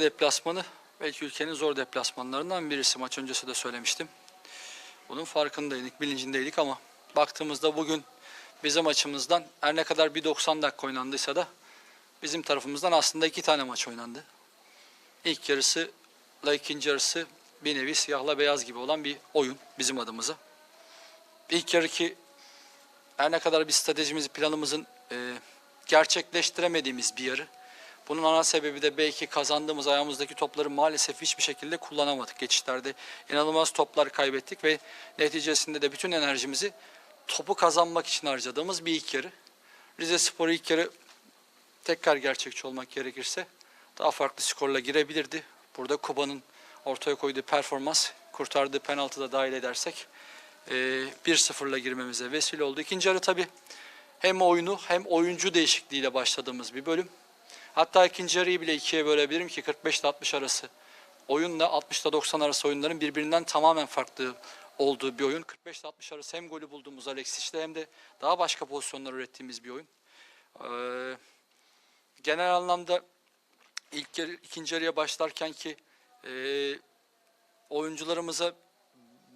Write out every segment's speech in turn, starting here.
Deplasmanı belki ülkenin zor deplasmanlarından birisi. Maç öncesi de söylemiştim. Bunun farkındaydık, bilincindeydik ama baktığımızda bugün bizim açımızdan her ne kadar bir 90 dakika oynandıysa da bizim tarafımızdan aslında iki tane maç oynandı. İlk yarısı ile ikinci yarısı bir nevi siyahla beyaz gibi olan bir oyun bizim adımıza. İlk yarı ki her ne kadar bir stratejimizi, planımızın e, gerçekleştiremediğimiz bir yarı. Bunun ana sebebi de belki kazandığımız ayağımızdaki topları maalesef hiçbir şekilde kullanamadık. Geçişlerde inanılmaz toplar kaybettik ve neticesinde de bütün enerjimizi topu kazanmak için harcadığımız bir ilk yarı. Rize Spor ilk yarı tekrar gerçekçi olmak gerekirse daha farklı skorla girebilirdi. Burada Kuba'nın ortaya koyduğu performans, kurtardığı penaltı da dahil edersek e, 1-0'la girmemize vesile oldu. İkinci yarı tabii hem oyunu hem oyuncu değişikliğiyle başladığımız bir bölüm. Hatta ikinci yarıyı bile ikiye bölebilirim ki 45 ile 60 arası oyunla 60 ile 90 arası oyunların birbirinden tamamen farklı olduğu bir oyun. 45 ile 60 arası hem golü bulduğumuz Alexis'le hem de daha başka pozisyonlar ürettiğimiz bir oyun. Ee, genel anlamda ilk yarı, ikinci yarıya başlarken ki e, oyuncularımıza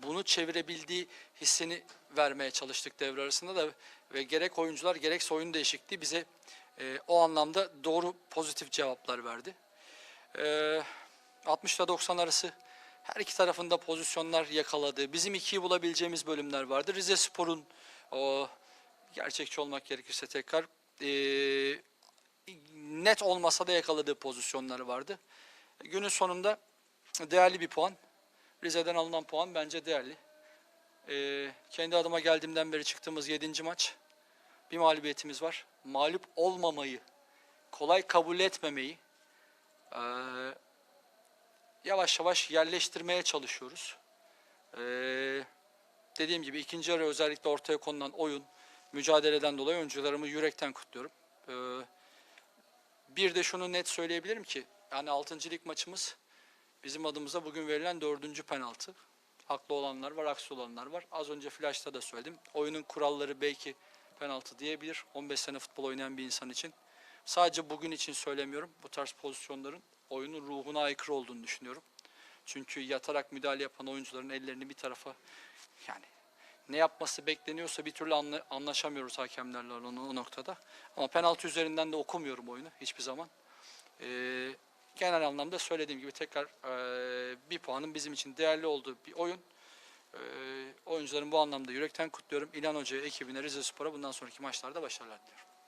bunu çevirebildiği hissini vermeye çalıştık devre arasında da ve gerek oyuncular gerekse oyun değişikliği bize e, o anlamda doğru pozitif cevaplar verdi. E, 60 ile 90 arası her iki tarafında pozisyonlar yakaladı. Bizim ikiyi bulabileceğimiz bölümler vardı. Rize Spor'un o gerçekçi olmak gerekirse tekrar e, net olmasa da yakaladığı pozisyonları vardı. Günün sonunda değerli bir puan. Rize'den alınan puan bence değerli. Ee, kendi adıma geldiğimden beri çıktığımız 7. maç. Bir mağlubiyetimiz var. Mağlup olmamayı, kolay kabul etmemeyi ee, yavaş yavaş yerleştirmeye çalışıyoruz. Ee, dediğim gibi ikinci yarı özellikle ortaya konulan oyun, mücadeleden dolayı oyuncularımı yürekten kutluyorum. Ee, bir de şunu net söyleyebilirim ki, yani 6. lig maçımız bizim adımıza bugün verilen dördüncü penaltı. Haklı olanlar var, haksız olanlar var. Az önce flash'ta da söyledim. Oyunun kuralları belki penaltı diyebilir 15 sene futbol oynayan bir insan için. Sadece bugün için söylemiyorum. Bu tarz pozisyonların oyunun ruhuna aykırı olduğunu düşünüyorum. Çünkü yatarak müdahale yapan oyuncuların ellerini bir tarafa yani ne yapması bekleniyorsa bir türlü anla- anlaşamıyoruz hakemlerle o, o noktada. Ama penaltı üzerinden de okumuyorum oyunu hiçbir zaman. Ee, genel anlamda söylediğim gibi tekrar e, bir puanın bizim için değerli olduğu bir oyun. E, oyuncuların bu anlamda yürekten kutluyorum. İlhan Hoca'ya, ekibine, Rize Spor'a bundan sonraki maçlarda başarılar diliyorum.